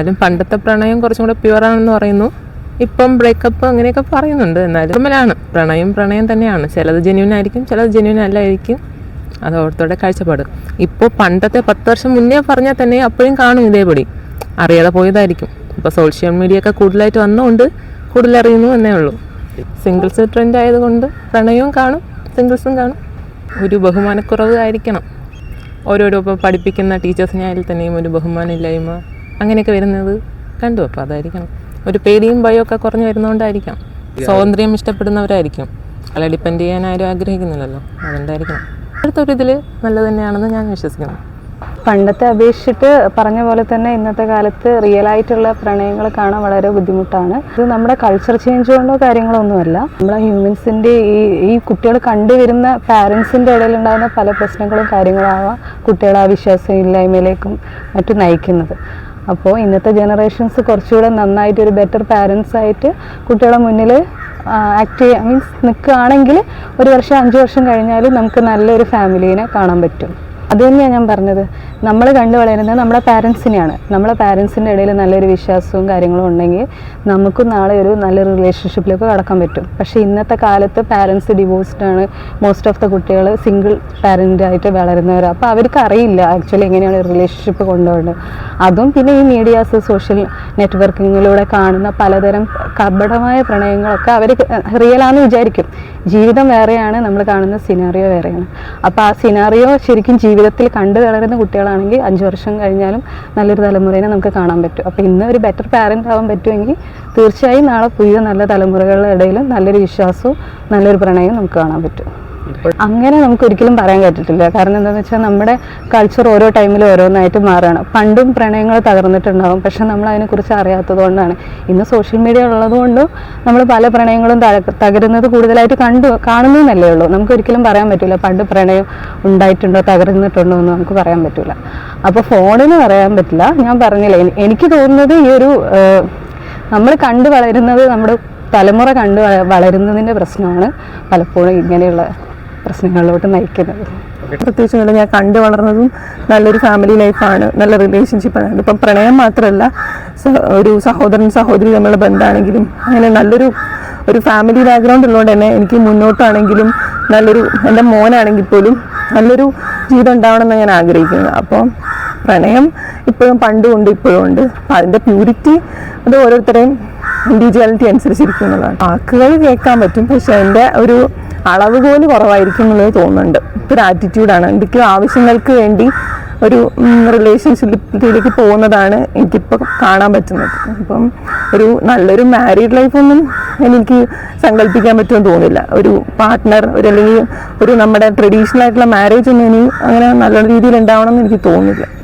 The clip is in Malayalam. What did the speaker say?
എന്നാലും പണ്ടത്തെ പ്രണയം കുറച്ചും കൂടെ പ്യുവറാണെന്ന് പറയുന്നു. ഇപ്പം ബ്രേക്കപ്പ് അങ്ങനെയൊക്കെ പറയുന്നുണ്ട്. എന്നാലും നോർമലാണ് പ്രണയം പ്രണയം തന്നെയാണ്. ചിലത് ജെന്യൂൻ ആയിരിക്കും ചിലത് ജെന്യൂൻ അല്ലായിരിക്കും. അത് ഓർത്തോടെ കാഴ്ചപ്പാട്. ഇപ്പോൾ പണ്ടത്തെ പത്ത് വർഷം മുന്നേ പറഞ്ഞാൽ തന്നെ അപ്പോഴും കാണും ഇതേപടി. അറിയാതെ പോയതായിരിക്കും. ഇപ്പോൾ സോഷ്യൽ മീഡിയ ഒക്കെ കൂടുതലായിട്ട് വന്നുകൊണ്ട് കൂടുതൽ അറിയുന്നു എന്നേ ഉള്ളൂ. സിംഗിൾസ് ട്രെൻഡ് ആയതുകൊണ്ട് പ്രണയവും കാണും സിംഗിൾസും കാണും. ഒരു ബഹുമാനക്കുറവ് ആയിരിക്കണം. ഓരോരോ പഠിപ്പിക്കുന്ന ടീച്ചേഴ്സിനെ ആയാലും തന്നെയും ഒരു ബഹുമാനമില്ലായ്മ. അങ്ങനെയൊക്കെ വരുന്നത് കണ്ടു. അപ്പോൾ അതായിരിക്കണം. ഒരു പേടിയും ഭയവും ഒക്കെ കുറഞ്ഞു വരുന്നതുകൊണ്ടായിരിക്കാം സ്വാതന്ത്ര്യം ഇഷ്ടപ്പെടുന്നവരായിരിക്കും. അല്ല ഡിപ്പെൻഡ് ചെയ്യാൻ ആരും ആഗ്രഹിക്കുന്നില്ലല്ലോ. അതുകൊണ്ടായിരിക്കണം. അടുത്തൊരു ഇതിൽ നല്ലത് തന്നെയാണെന്ന് ഞാൻ വിശ്വസിക്കുന്നു. പണ്ടത്തെ അപേക്ഷിച്ചിട്ട് പറഞ്ഞ പോലെ തന്നെ ഇന്നത്തെ കാലത്ത് റിയൽ ആയിട്ടുള്ള പ്രണയങ്ങൾ കാണാൻ വളരെ ബുദ്ധിമുട്ടാണ്. ഇത് നമ്മുടെ കൾച്ചർ ചേഞ്ച് കൊണ്ടോ കാര്യങ്ങളോ ഒന്നുമല്ല. നമ്മളെ ഹ്യൂമൻസിന്റെ ഈ ഈ കുട്ടികൾ കണ്ടുവരുന്ന പാരൻസിന്റെ ഇടയിൽ ഉണ്ടാകുന്ന പല പ്രശ്നങ്ങളും കാര്യങ്ങളാവാം കുട്ടികളെ ആ വിശ്വാസം ഇല്ലായ്മയിലേക്കും മറ്റും നയിക്കുന്നത്. അപ്പോൾ ഇന്നത്തെ ജനറേഷൻസ് കുറച്ചുകൂടെ നന്നായിട്ട് ഒരു ബെറ്റർ പാരൻസ് ആയിട്ട് കുട്ടികളെ മുന്നിൽ ആക്ട് ചെയ്യാൻ മീൻസ് നിൽക്കുകയാണെങ്കിൽ ഒരു വർഷം അഞ്ച് വർഷം കഴിഞ്ഞാലും നമുക്ക് നല്ലൊരു ഫാമിലീനെ കാണാൻ പറ്റും. അത് തന്നെയാണ് ഞാൻ പറഞ്ഞത്. നമ്മൾ കണ്ടു വളരുന്നത് നമ്മുടെ പാരൻസിനെയാണ്. നമ്മളെ പാരൻസിന്റെ ഇടയിൽ നല്ലൊരു വിശ്വാസവും കാര്യങ്ങളും ഉണ്ടെങ്കിൽ നമുക്കും നാളെ ഒരു നല്ലൊരു റിലേഷൻഷിപ്പിലേക്ക് കടക്കാൻ പറ്റും. പക്ഷേ ഇന്നത്തെ കാലത്ത് പാരൻസ് ഡിവോഴ്സ്ഡ് ആണ്. മോസ്റ്റ് ഓഫ് ദ കുട്ടികൾ സിംഗിൾ പാരന്റായിട്ട് വളരുന്നവർ അപ്പോൾ അവർക്ക് അറിയില്ല ആക്ച്വലി എങ്ങനെയാണ് റിലേഷൻഷിപ്പ് കൊണ്ടുപോകേണ്ടത്. അതും പിന്നെ ഈ മീഡിയാസ് സോഷ്യൽ നെറ്റ്വർക്കിങ്ങിലൂടെ കാണുന്ന പലതരം കപടമായ പ്രണയങ്ങളൊക്കെ അവർ റിയലാണെന്ന് വിചാരിക്കും. ജീവിതം വേറെയാണ് നമ്മൾ കാണുന്ന സിനാറിയോ വേറെയാണ്. അപ്പോൾ ആ സിനാറിയോ ശരിക്കും ജീവിതത്തിൽ കണ്ടു വളരുന്ന കുട്ടികളാണെങ്കിൽ അഞ്ച് വർഷം കഴിഞ്ഞാലും നല്ലൊരു തലമുറയെ നമുക്ക് കാണാൻ പറ്റും. അപ്പോൾ ഇന്ന് ഒരു ബെറ്റർ പാരന്റ് ആവാൻ പറ്റുമെങ്കിൽ തീർച്ചയായും നാളെ പുതിയ നല്ല തലമുറകളുടെ ഇടയിലും നല്ലൊരു വിശ്വാസവും നല്ലൊരു പ്രണയവും നമുക്ക് കാണാൻ പറ്റും. അങ്ങനെ നമുക്ക് ഒരിക്കലും പറയാൻ പറ്റത്തില്ല. കാരണം എന്താണെന്ന് വെച്ചാൽ നമ്മുടെ കൾച്ചർ ഓരോ ടൈമിലും ഓരോന്നായിട്ട് മാറുകയാണ്. പണ്ടും പ്രണയങ്ങൾ തകർന്നിട്ടുണ്ടാകും പക്ഷെ നമ്മൾ അതിനെക്കുറിച്ച് അറിയാത്തത് കൊണ്ടാണ്. ഇന്ന് സോഷ്യൽ മീഡിയ ഉള്ളതുകൊണ്ടും നമ്മൾ പല പ്രണയങ്ങളും തക- തകരുന്നത് കൂടുതലായിട്ട് കണ്ടു കാണുന്നതെന്നല്ലേ ഉള്ളൂ. നമുക്ക് ഒരിക്കലും പറയാൻ പറ്റില്ല പണ്ട് പ്രണയം ഉണ്ടായിട്ടുണ്ടോ തകർന്നിട്ടുണ്ടോ എന്ന് നമുക്ക് പറയാൻ പറ്റില്ല അപ്പോൾ ഫോണിന് പറയാൻ പറ്റില്ല. ഞാൻ പറഞ്ഞില്ല എനി- എനിക്ക് തോന്നുന്നത് ഈ ഒരു നമ്മൾ കണ്ടു വളരുന്നത് നമ്മുടെ തലമുറ കണ്ടു വളരുന്നതിന്റെ പ്രശ്നമാണ് പലപ്പോഴും ഇങ്ങനെയുള്ള പ്രശ്നങ്ങളിലോട്ട് നയിക്കുന്നത് പ്രത്യേകിച്ച് ഒന്നുമില്ല. ഞാൻ കണ്ടു വളർന്നതും നല്ലൊരു ഫാമിലി ലൈഫാണ് നല്ല റിലേഷൻഷിപ്പാണ് ഇപ്പം പ്രണയം മാത്രമല്ല ഒരു സഹോദരൻ സഹോദരി തമ്മിലുള്ള ബന്ധമാണെങ്കിലും അങ്ങനെ നല്ലൊരു ഒരു ഫാമിലി ബാക്ക്ഗ്രൗണ്ട് ഉള്ളതുകൊണ്ട് തന്നെ എനിക്ക് മുന്നോട്ടാണെങ്കിലും നല്ലൊരു എന്റെ മോനാണെങ്കിൽ പോലും നല്ലൊരു ജീവിതം ഉണ്ടാവണമെന്ന് ഞാൻ ആഗ്രഹിക്കുന്നത് അപ്പോൾ പ്രണയം ഇപ്പോഴും പണ്ടും ഉണ്ട് ഇപ്പോഴും ഉണ്ട്. അപ്പം അതിന്റെ പ്യൂരിറ്റി അത് ഓരോരുത്തരെയും ഇൻഡിവിജ്വാലിറ്റി അനുസരിച്ചിരിക്കുന്നതാണ് വാക്കുകൾ കേൾക്കാൻ പറ്റും പക്ഷെ എന്റെ ഒരു അളവുകോൽ കുറവായിരിക്കും എന്നുള്ളത് തോന്നുന്നുണ്ട്. ഒരു ആറ്റിറ്റ്യൂഡാണ് എന്തൊക്കെയോ ആവശ്യങ്ങൾക്ക് വേണ്ടി ഒരു റിലേഷൻഷിപ്പിലേക്ക് പോകുന്നതാണ് എനിക്കിപ്പോൾ കാണാൻ പറ്റുന്നത്. അപ്പം ഒരു നല്ലൊരു മാരീഡ് ലൈഫൊന്നും എനിക്ക് സങ്കല്പിക്കാൻ പറ്റുമെന്ന് തോന്നില്ല. ഒരു പാർട്ട്ണർ ഒരു അല്ലെങ്കിൽ ഒരു നമ്മുടെ ട്രഡീഷണൽ ആയിട്ടുള്ള മാരേജ് ഒന്നും ഇനി അങ്ങനെ നല്ല രീതിയിൽ ഉണ്ടാവണം എന്ന് എനിക്ക് തോന്നുന്നില്ല